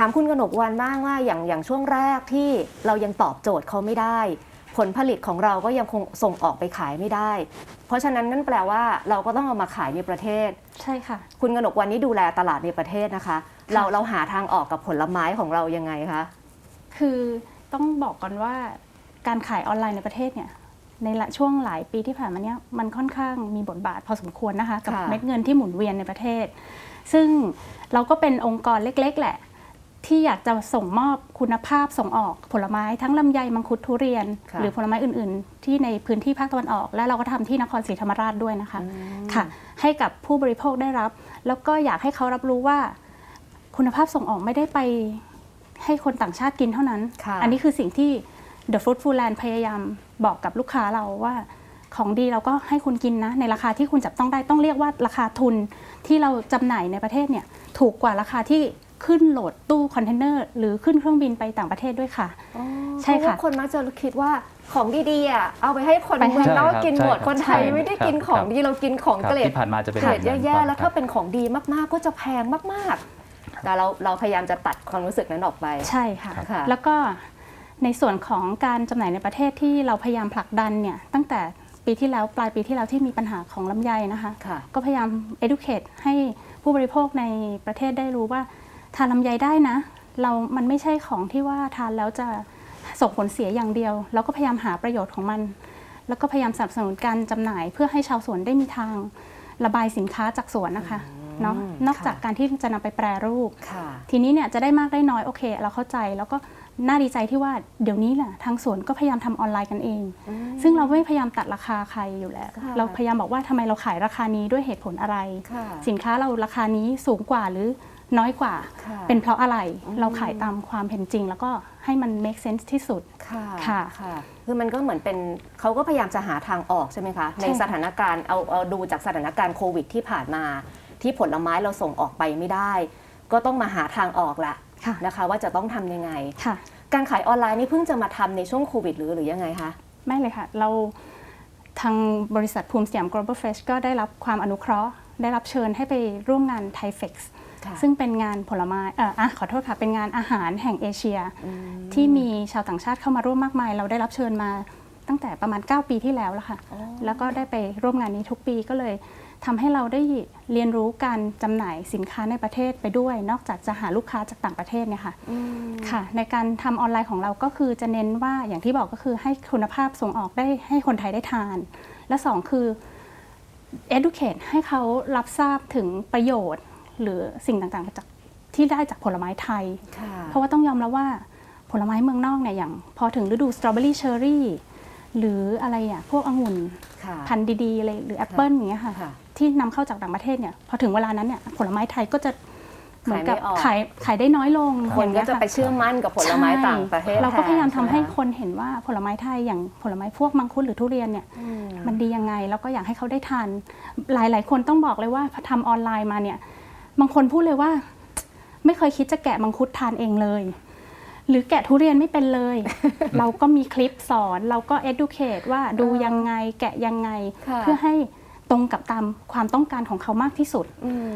ถามคุณกนกวันบ้างว่าอย่างอย่างช่วงแรกที่เรายังตอบโจทย์เขาไม่ได้ ผลผลิตของเราก็ยังคงส่งออกไปขายไม่ได้ เพราะฉะนั้นนั่นแปลว่าเราก็ต้องเอามาขายในประเทศ ใช่ค่ะ คุณกนกวันนี้ดูแลตลาดในประเทศนะคะ เราเราหาทางออกกับผลไม้ของเรายังไงคะคือต้องบอกก่อนว่าการขายออนไลน์ในประเทศเนี่ยในละช่วงหลายปีที่ผ่านมาเนี่ยมันค่อนข้างมีบทบาทพอสมควรนะคะกับค่ะเม็ดเงินที่หมุนเวียนในประเทศ ซึ่งเราก็เป็นองค์กรเล็ก ๆ แหละ ที่อยากจะส่งมอบคุณภาพส่งออกผลไม้ทั้งลำไยมังคุดทุเรียนค่ะหรือผลไม้อื่น ๆ ที่ในพื้นที่ภาคตะวันออก และเราก็ทำที่นครศรีธรรมราชด้วยนะคะค่ะ ให้กับผู้บริโภคได้รับ แล้วก็อยากให้เขารับรู้ว่า คุณภาพส่งออกไม่ได้ไปให้คนต่างชาติกินเท่านั้นค่ะอันนี้คือสิ่งที่ The Fruitful Land พยายามบอกกับลูกค้าเราว่าของดีเราก็ให้คุณกินนะ ในราคาที่คุณจับต้องได้ต้องเรียกว่าราคาทุนที่เราจำหน่ายในประเทศเนี่ยถูกกว่าราคาที่ ขึ้นโหลดตู้คอนเทนเนอร์หรือขึ้นเครื่องบินไปต่างประเทศด้วยค่ะอ๋อใช่ค่ะ เพราว่าคนมักจะคิดว่าของดีๆอะเอาไปให้คนไปให้เมืองนอกใช่ครับกินหมด ใช่ครับคนไทยใช่ไม่ได้กินครับของดีเรากินของครับเกรดที่ผ่านมาจะเป็นเกรดบบนั้นแย่คๆรับแล้วถ้าเป็นของดีมากๆก็จะแพงมากๆ แต่เราเราพยายามจะตัดความรู้สึกนั้นออกไป ใช่ค่ะ ค่ะ แล้วก็ในส่วนของการจำหน่ายในประเทศที่เราพยายามผลักดันเนี่ยตั้งแต่ปีที่แล้วปลายปีที่แล้วที่มีปัญหาของลำไยนะคะ ค่ะ ก็พยายาม educate ให้ผู้บริโภคในประเทศได้รู้ว่า ทานลำไยได้นะ เรา มันไม่ใช่ของที่ว่าทานแล้วจะส่งผลเสียอย่างเดียว เราก็พยายามหาประโยชน์ของมัน แล้วก็พยายามสนับสนุนการจำหน่าย เพื่อให้ชาวสวนได้มีทางระบายสินค้าจากสวนนะคะเนาะนอกค่ะจากการที่จะนำไปแปรรูปค่ะทีนี้เนี่ยจะได้มากได้น้อยโอเค เราเข้าใจแล้วก็น่าดีใจที่ว่าเดี๋ยวนี้แหละทางสวนก็พยายามทำออนไลน์กันเอง ซึ่งเราไม่พยายามตัดราคาใครอยู่แล้วค่ะเราพยายามบอกว่าทำไมเราขายราคานี้ด้วยเหตุผลอะไรค่ะสินค้าเราราคานี้สูงกว่าหรือ น้อยกว่าค่ะเป็นเพราะอะไรอืมเราขายตามความเป็นจริง แล้วก็ให้มัน make sense ที่สุดค่ะค่ะค่ะ คือมันก็เหมือนเป็นเขาก็พยายามจะหาทางออกใช่ไหมคะ ในสถานการณ์เอาเอาดูจากสถานการณ์โควิดที่ผ่านมา ที่ผลไม้เราส่งออกไปไม่ได้ ก็ต้องมาหาทางออกละค่ะนะคะ ว่าจะต้องทำยังไงค่ะการขายออนไลน์นี่เพิ่งจะมาทำในช่วงโควิดหรือหรือยังไงคะไม่เลยค่ะ เราทางบริษัทภูมิสยาม global fresh ก็ได้รับความอนุเคราะห์ ได้รับเชิญให้ไปร่วมงาน Thai Fex ค่ะซึ่งเป็นงานผลไม้เอ่ออะขอโทษค่ะ เป็นงานอาหารแห่งเอเชีย ที่มีชาวต่างชาติเข้ามาร่วมมากมาย เราได้รับเชิญมาตั้งแต่ประมาณ 9 ปีที่แล้วแล้วค่ะอ๋อแล้วก็ได้ไปร่วมงานนี้ทุกปีก็เลยทำให้เราได้เรียนรู้การจำหน่ายสินค้าในประเทศไปด้วย นอกจากจะหาลูกค้าจากต่างประเทศเนี่ยค่ะอืมค่ะ ในการทำออนไลน์ของเราก็คือจะเน้นว่าอย่างที่บอกก็คือให้คุณภาพส่งออกได้ให้คนไทยได้ทาน และสองคือ educate ให้เขารับทราบถึงประโยชน์ หรือสิ่งต่างๆจากที่ได้จากผลไม้ไทยค่ะเพราะว่าต้องยอมรับว่าผลไม้เมืองนอกเนี่ยอย่าง พอถึงฤดูสตรอเบอรี่เชอร์รี่หรืออะไรอะพวกองุ่นค่ะพันธุ์ดีๆอะไรหรือแอปเปิลอย่างเงี้ยค่ะค่ะที่นำเข้าจากต่างประเทศเนี่ยพอถึงเวลานั้นเนี่ยผลไม้ไทยก็จะ เหมือนกับขายไม่ออกขายขายได้น้อยลงคนอย่างก็เงี้ยจะค่ะไปเชื่อมั่นกับผลไม้ต่างประเทศใช่เราก็พยายามแทำให้ช่ไมะคนเห็นว่าผลไม้ไทยอย่างผลไม้พวกมังคุดหรือทุเรียนเนี่ยอืมมันดียังไงแล้วก็อยากให้เขาได้ทานหลาย ๆ คนต้องบอกเลยว่าพอทำออนไลน์มาเนี่ยบางคนพูดเลยว่า ไม่เคยคิดจะแกะมังคุดทานเองเลย หรือแกะทุเรียนไม่เป็นเลย เราก็มีคลิปสอนเราก็ educate ว่าดูยังไงแกะยังไงค่ะเพื่อให้ตรงกับตามความต้องการของเขามากที่สุดอืม